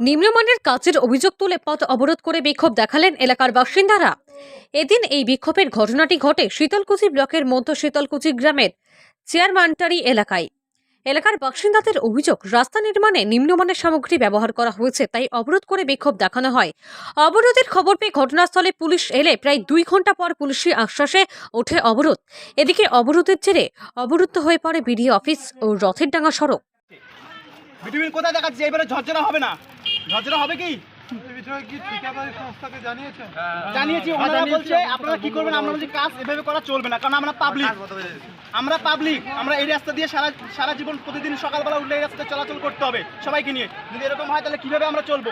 নিম্নমানের কাজের অভিযোগ তুলে পথ অবরোধ করে বিক্ষোভ দেখালেন এলাকার বাসিন্দারা। এদিন এই বিক্ষোভের ঘটনাটি ঘটে শীতলকুচি ব্লকের মধ্য শীতলকুচি গ্রামের চেয়ারমানটারি এলাকায়। এলাকার বাসিন্দাদের অভিযোগ, রাস্তা নির্মাণে নিম্নমানের সামগ্রী ব্যবহার করা হয়েছে, তাই অবরোধ করে বিক্ষোভ দেখানো হয়। অবরোধের খবর পেয়ে ঘটনাস্থলে পুলিশ এলে প্রায় দুই ঘণ্টা পর পুলিশি আশ্বাসে ওঠে অবরোধ। এদিকে অবরোধের জেরে অবরুদ্ধ হয়ে পড়ে বিডিও অফিস ও রথের ডাঙ্গা সড়ক। কোথায় এবারে ঝরঝরা হবে না। হবে কি? জানিয়েছি ওনারা বলছে আপনারা কি করবেন? আমরা বলছি কাজ এভাবে করা চলবে না কারণ আমরা পাবলিক আমরা পাবলিক আমরা এই রাস্তা দিয়ে সারা সারা জীবন প্রতিদিন সকালবেলা উঠলে এই চলাচল করতে হবে সবাইকে নিয়ে। যদি এরকম হয় তাহলে কীভাবে আমরা চলবো?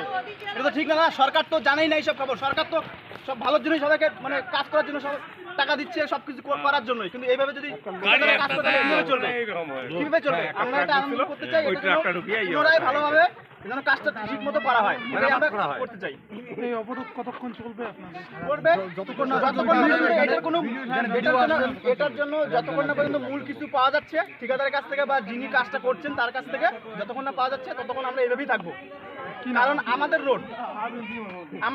এটা তো ঠিক না না? সরকার তো জানেই না এইসব খবর। সরকার তো সব ভালোর জন্যই সবাইকে মানে কাজ করার জন্য সব টাকা দিচ্ছে সব কিছু করার জন্যই। কিন্তু এইভাবে যদি কাজ করতে হয়, চলবে? কীভাবে চলবে? আমরা এটা আনন্দ করতে চাই এটা ভালোভাবে যেন কাজটা ঠিক মতো করা হয় এটাই আমরা করতে চাই। এই অবরোধ কতক্ষণ চলবে আপনাদের? করবে? যতক্ষণ না যতক্ষণ এটার কোনো এটার জন্য এটার জন্য যতক্ষণ না পর্যন্ত মূল কিছু পাওয়া যাচ্ছে ঠিকাদারের কাছ থেকে বা যিনি কাজটা করছেন তার কাছ থেকে যতক্ষণ না পাওয়া যাচ্ছে ততক্ষণ আমরা এভাবেই থাকব। কারণ আমাদের রোড।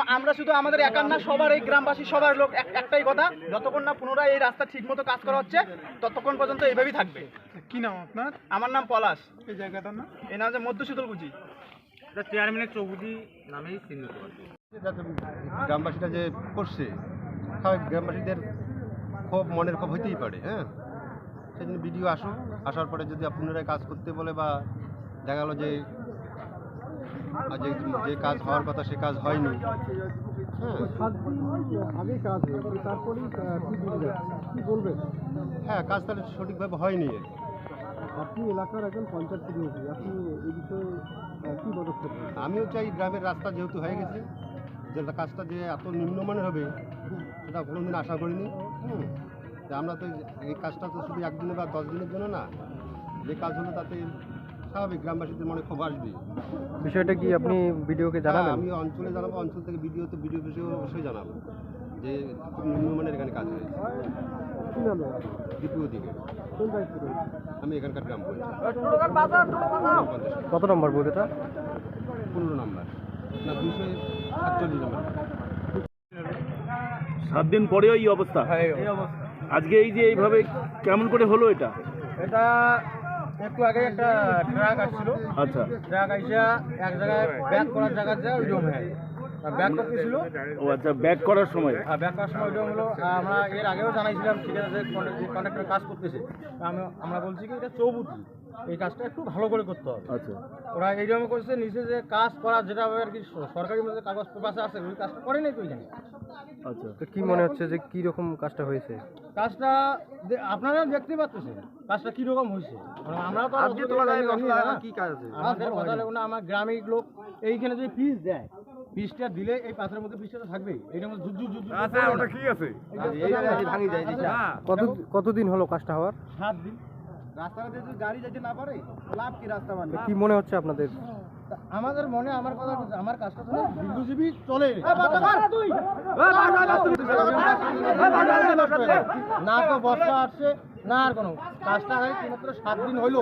আমরা শুধু আমাদের একার না সবার এই গ্রামবাসী সবার লোক এক- একটাই কথা যতক্ষণ না পুনরায় এই রাস্তা ঠিক মতো কাজ করা হচ্ছে ততক্ষণ পর্যন্ত এভাবেই থাকবে। কি নাম আপনার? আমার নাম পলাশ। এই জায়গাটার নাম? এই নাম হচ্ছে মধ্য শীতলকুচি। চেয়ারম্যানের চৌধুরী নামেই চিহ্নিত গ্রামবাসীরা যে করছে স্বাভাবিক গ্রামবাসীদের ক্ষোভ মনের ক্ষোভ হইতেই পারে হ্যাঁ? সেই জন্য ভিডিও আসুক আসার পরে যদি পুনরায় কাজ করতে বলে বা দেখা গেলো যে আর যে যে কাজ হওয়ার কথা সে কাজ হয়নি। হ্যাঁ। হ্যাঁ কাজ তাহলে সঠিকভাবে হয়নি। আপনি এলাকার একজন পঞ্চায়েত প্রতিনিধি আপনি এই বিষয়ে কি পদক্ষেপ আমিও চাই গ্রামের রাস্তা যেহেতু হয়ে গেছে, যে কাজটা যে এত নিম্নমানের হবে, সেটা কোনোদিন আশা করিনি। হুম। আমরা তো এই কাজটা তো শুধু একদিনে বা দশ দিনের জন্য না, যে কাজ হলো তাতে স্বাভাবিক গ্রামবাসীদের মনে ক্ষোভ আসবে বিষয়টা কি আপনি ভিডিওকে হ্যাঁ, জানাবেন? আমি অঞ্চলে জানাব অঞ্চল থেকে ভিডিও তো ভিডিও অফিসেও অবশ্যই জানাব যে খুব নিম্নমানের এখানে কাজ হয়েছে। দ্বিতীয় দিকে। আমি এখানকার গ্রাম কত নম্বর বুথ এটা? পনেরো নম্বর। না দুশো সাতচল্লিশ নম্বর। সাত দিন পরেও এই অবস্থা। আজকে এই যে এইভাবে কেমন করে হলো এটা? এটা একটু আগে একটা ট্রাক আসছিল। আচ্ছা। ট্রাক আইসা এক জায়গায় ব্যাক করার জায়গা যায় ওই জমে ব্যাক করতেছিল ও আচ্ছা ব্যাক করার সময়। ব্যাক করার সময় হলো আমরা এর আগেও জানাইছিলাম ঠিক আছে কন্ট্রাক্টর কাজ করতেছে। আমি আমরা বলছি কি এটা চৌবুতি এই কাজটা একটু ভালো করে করতে হবে। আচ্ছা। ওরা এইরকম করছে নিচে যে কাজ করা যেটা আর কি সরকারি মধ্যে কাগজ পেপারে আছে ওই কাজটা করে নাই তো ওইখানে আচ্ছা। তো কি মনে হচ্ছে যে কি রকম কাজটা হয়েছে? কাজটা আপনারা দেখতে পাচ্ছেন কাজটা কি রকম হয়েছে। মানে আমরা তো আর। কি কাজ আছে? আমাদের কথা না আমার লোক এইখানে যে পিস দেয় পিসটা দিলে এই পাথরের মধ্যে পিসটা তো থাকবেই এইটার মধ্যে ঝুট ঝুট আচ্ছা ওটা কি আছে ভাঙি যায় কত কতদিন হলো কাজটা হওয়ার সাত দিন রাস্তাটা যদি গাড়ি যেতে না পারে লাভ কি রাস্তা মানে কি মনে হচ্ছে আপনাদের তা আমাদের মনে আমার কথা আমার কাজটা তো দীর্ঘজীবী চলে না তো বর্ষা আসছে না আর কোনো। কাজটা হয় মাত্র সাত দিন হইল।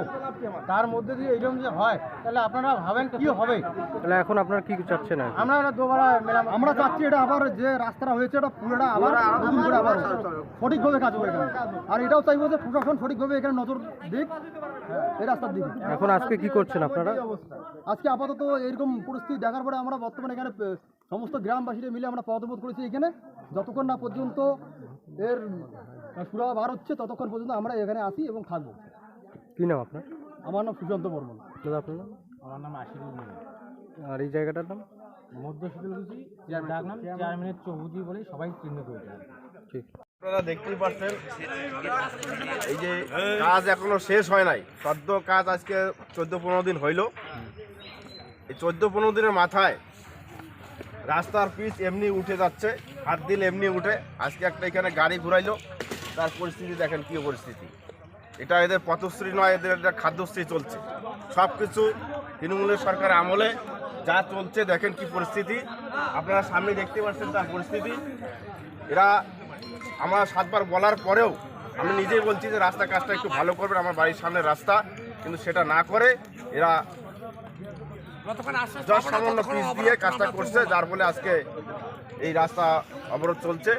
তার মধ্যে দিয়ে এইরকম যে হয় তাহলে আপনারা ভাবেন কি হবে? তাহলে এখন আপনারা কি চাচ্ছেন আর? কি? আমরা এটা দুবার মেলাম। আমরা চাচ্ছি এটা আবার যে রাস্তাটা হয়েছে এটা পুরোটা আবার নতুন করে আবার সঠিকভাবে কাজ হবে এখানে। আর এটাও চাইব যে প্রশাসন সঠিকভাবে এখানে নজর দিক। এই রাস্তার দিকে। এখন আজকে কি করছেন আপনারা? আজকে আপাতত এরকম পরিস্থিতি দেখার পরে আমরা বর্তমানে এখানে সমস্ত গ্রামবাসীরা মিলে আমরা পদবোধ করেছি এখানে। যতক্ষণ না পর্যন্ত এর আহ, সুরা বার হচ্ছে ততক্ষণ পর্যন্ত আমরা এখানে আসি এবং থাকব। কি নাম আপনার? আমার নাম সুশান্ত বর্মন। দাদা আপনার নাম? আমার নাম আশিরুল আর এই জায়গাটার নাম? মধ্য শীতলকুচি ডাক নাম চেয়ারম্যানের চৌধুরী বলেই সবাই হয়েছে ঠিক। আপনারা দেখতেই পাচ্ছেন এই যে কাজ এখনও শেষ হয় নাই। সদ্য কাজ আজকে চোদ্দ পনেরো দিন হইল। এই চোদ্দ পনেরো দিনের মাথায় রাস্তার পিচ এমনি উঠে যাচ্ছে হাত দিল এমনি উঠে। আজকে একটা এখানে গাড়ি ঘুরাইলো। তার পরিস্থিতি দেখেন কী পরিস্থিতি। এটা এদের পথশ্রী নয় এদের একটা খাদ্যশ্রী চলছে। সব কিছু তৃণমূলের সরকার আমলে যা চলছে দেখেন কি পরিস্থিতি। আপনারা সামনে দেখতে পাচ্ছেন তার পরিস্থিতি। এরা আমার সাতবার বলার পরেও আমি নিজেই বলছি যে রাস্তা কাজটা একটু ভালো করবেন আমার বাড়ির সামনে রাস্তা কিন্তু সেটা না করে এরা যা সামান্য পিস দিয়ে কাজটা করছে যার ফলে আজকে এই রাস্তা অবরোধ চলছে।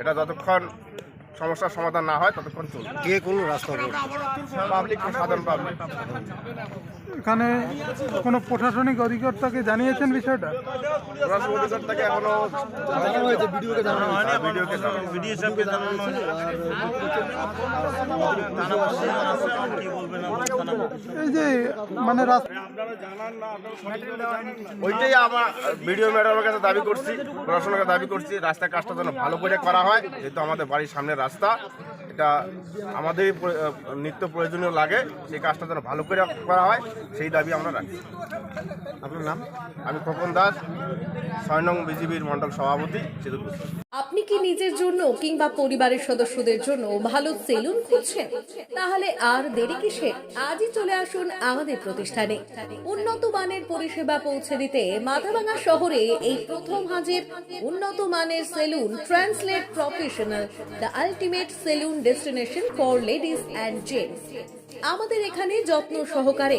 এটা যতক্ষণ সমস্যার সমাধান না হয় ততক্ষণ চলবে। কে কোনো রাস্তা পাবলিক সাধারণ পাবলিক এখানে কোনো প্রশাসনিক অধিকর্তাকে জানিয়েছেন বিষয়টা? অধিকর্তাকে এখনও জানানো হয়েছে ভিডিওকে জানানো হয়নি ভিডিওকে জানানো সাহেবকে জানানো এই যে মানে রাস্তা ওইটাই আমার ভিডিও ম্যাডামের কাছে দাবি করছি প্রশাসনের কাছে দাবি করছি রাস্তার কাজটা যেন ভালো করে করা হয় যেহেতু আমাদের বাড়ির সামনে রাস্তা এটা আমাদেরই নিত্য প্রয়োজনীয় লাগে সেই কাজটা যেন ভালো করে করা হয়। সেই দাবি আমরা রাখি আপনার নাম? আমি খোকন দাস, ছয় নং বিজিবির মন্ডল সভাপতি আপনি কি নিজের জন্য কিংবা পরিবারের সদস্যদের জন্য ভালো সেলুন খুঁজছেন? তাহলে আর দেরি কিসে? আজই চলে আসুন আমাদের প্রতিষ্ঠানে। উন্নত মানের পরিষেবা পৌঁছে দিতে মাথাভাঙা শহরে এই প্রথম হাজির উন্নত মানের salon translate professional, the ultimate salon destination for ladies and gents. আমাদের এখানে যত্ন সহকারে